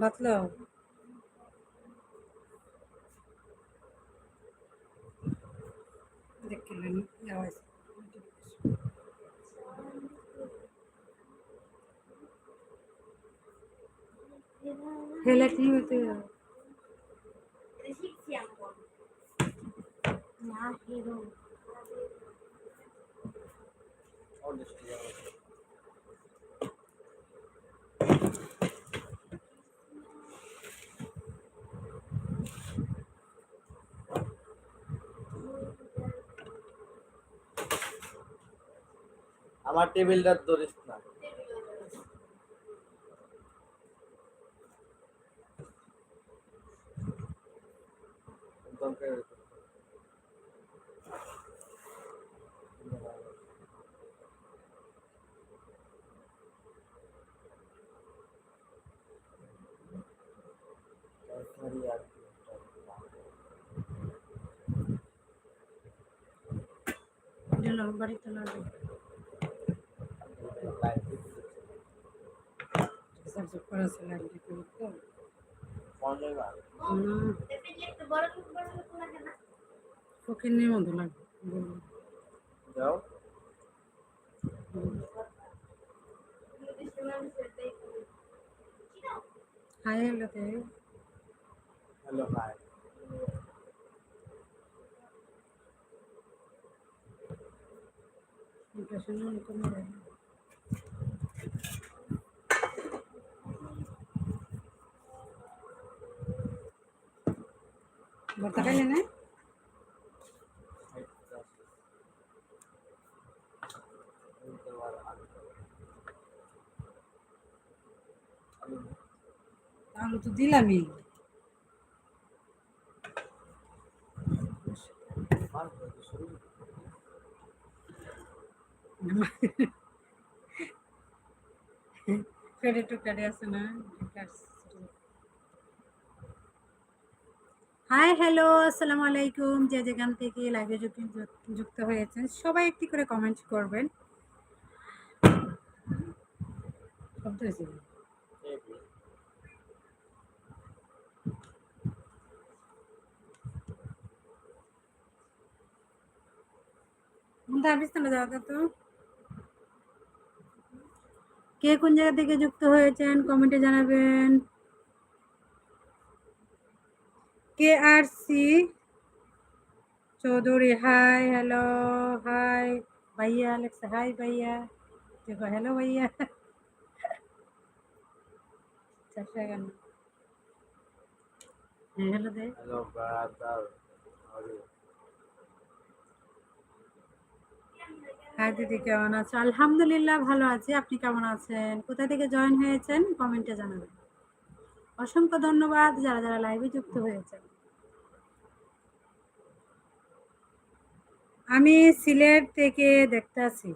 बतलाओ হেলাটি হতে না হিরো আমার টেবিলটা ধরিস না দরকার তরকারি আর কি গেল বাড়িতে না সাবজেক্ট করা ছিল একদিকে তো কোন জায়গা একটু বড় লোক বড় লোক লাগে না ফকিনের মতো লাগে যাও। হাই হলোতে হ্যালো হাই। ইমপ্রেশন কমে ভর্তা খাইলে না? আলু তো দিলামই। আছে না? হাই, হ্যালো, আসসালামু আলাইকুম। যে যেখান থেকে লাইভে যুক্ত হয়েছেন, সবাই একটি করে কমেন্ট করবেন। শব্দ হয়েছে। দাবিস না দাদা তো। কে কোন জায়গা থেকে যুক্ত হয়েছেন? কমেন্টে জানাবেন। K R C Chowdhury hi hello hi ভাইয়া আলেক্স হাই ভাইয়া। দেখো হ্যালো ভাইয়া। হ্যাঁ হ্যালো দে। হ্যালো হাই দিদি কেমন আছো? আলহামদুলিল্লাহ ভালো আছি। আপনি কেমন আছেন? কোথা থেকে জয়েন হয়েছেন? কমেন্টে জানাবেন। অসংখ্য ধন্যবাদ যারা যারা লাইভে যুক্ত হয়েছেন। আমি সিলেট থেকে দেখতে আছি।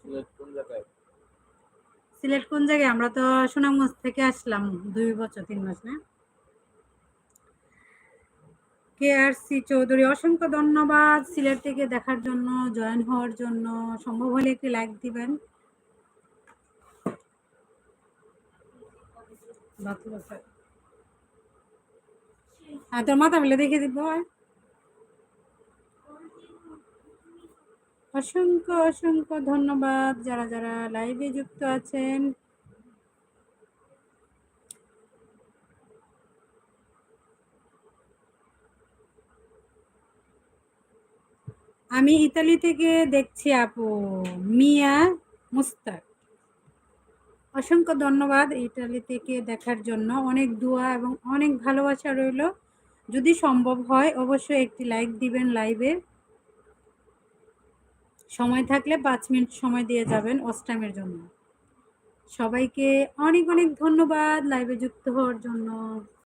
সিলেট কোন জায়গায়? সিলেট কোন জায়গায়? আমরা তো সুনামগঞ্জ থেকে আসলাম দুই বছর তিন মাস না? কে আর সি চৌধুরী, অসংখ্য ধন্যবাদ সিলেট থেকে দেখার জন্য, জয়েন হওয়ার জন্য। সম্ভব হলে একটি লাইক দিবেন। হ্যাঁ তোর মাথা বলে দেখে দিব। অসংখ্য অসংখ্য ধন্যবাদ। যারা যারা লাইভে যুক্ত আছেন আমি ইতালি থেকে দেখছি আপু, মিয়া মুস্তাক। অসংখ্য ধন্যবাদ ইতালি থেকে দেখার জন্য। অনেক দোয়া এবং অনেক ভালোবাসা রইল। যদি সম্ভব হয়, অবশ্যই একটি লাইক দিবেন লাইভে। সময় থাকলে পাঁচ মিনিট সময় দিয়ে যাবেন অস্টামের জন্য। সবাইকে অনেক অনেক ধন্যবাদ লাইভে যুক্ত হওয়ার জন্য।